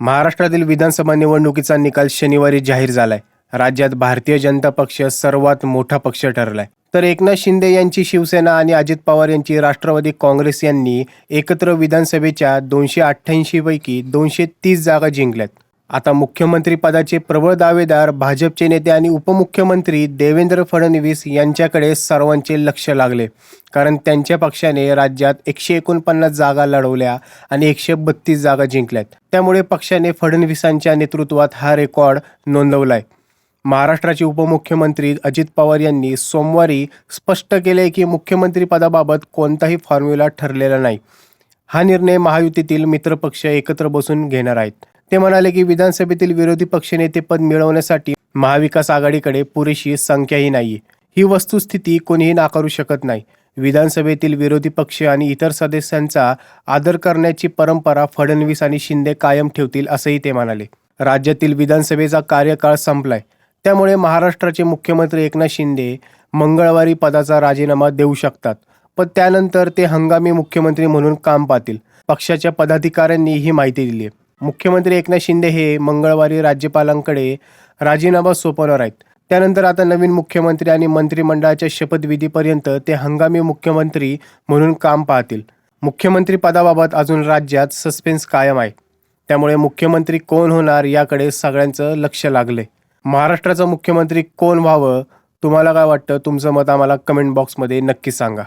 महाराष्ट्रातील विधानसभा निवडणुकीचा निकाल शनिवारी जाहीर झालाय. राज्यात भारतीय जनता पक्ष सर्वात मोठा पक्ष ठरलाय. तर एकनाथ शिंदे यांची शिवसेना आणि अजित पवार यांची राष्ट्रवादी काँग्रेस यांनी एकत्र विधानसभेच्या दोनशे अठ्ठ्याऐंशी पैकी दोनशे तीस जागा जिंकल्यात. आता मुख्यमंत्रीपदाचे प्रबळ दावेदार भाजपचे नेते आणि उपमुख्यमंत्री देवेंद्र फडणवीस यांच्याकडे सर्वांचे लक्ष लागले. कारण त्यांच्या पक्षाने राज्यात एकशे एकोणपन्नास जागा लढवल्या आणि एकशे बत्तीस जागा जिंकल्यात. त्यामुळे पक्षाने फडणवीसांच्या नेतृत्वात हा रेकॉर्ड नोंदवलाय. महाराष्ट्राचे उपमुख्यमंत्री अजित पवार यांनी सोमवारी स्पष्ट केले की मुख्यमंत्रीपदाबाबत कोणताही फॉर्म्युला ठरलेला नाही. हा निर्णय महायुतीतील मित्रपक्ष एकत्र बसून घेणार आहेत. ते म्हणाले की विधानसभेतील विरोधी पक्षनेते पद मिळवण्यासाठी महाविकास आघाडीकडे पुरेशी संख्याही नाही. ही वस्तुस्थिती कोणीही नाकारू शकत नाही. विधानसभेतील विरोधी पक्ष आणि इतर सदस्यांचा आदर करण्याची परंपरा फडणवीस आणि शिंदे कायम ठेवतील असंही ते म्हणाले. राज्यातील विधानसभेचा कार्यकाळ संपलाय. त्यामुळे महाराष्ट्राचे मुख्यमंत्री एकनाथ शिंदे मंगळवारी पदाचा राजीनामा देऊ शकतात. पण त्यानंतर ते हंगामी मुख्यमंत्री म्हणून काम पाहतील. पक्षाच्या पदाधिकाऱ्यांनी ही माहिती दिली आहे. मुख्यमंत्री एकनाथ शिंदे हे मंगळवारी राज्यपालांकडे राजीनामा सोपवणार आहेत. त्यानंतर आता नवीन मुख्यमंत्री आणि मंत्रिमंडळाच्या शपथविधीपर्यंत ते हंगामी मुख्यमंत्री म्हणून काम पाहतील. मुख्यमंत्री पदाबाबत अजून राज्यात सस्पेन्स कायम आहे. त्यामुळे मुख्यमंत्री कोण होणार याकडे सगळ्यांचं लक्ष लागले. महाराष्ट्राचं मुख्यमंत्री कोण व्हावं तुम्हाला काय वाटतं? तुमचं मत आम्हाला कमेंट बॉक्समध्ये नक्की सांगा.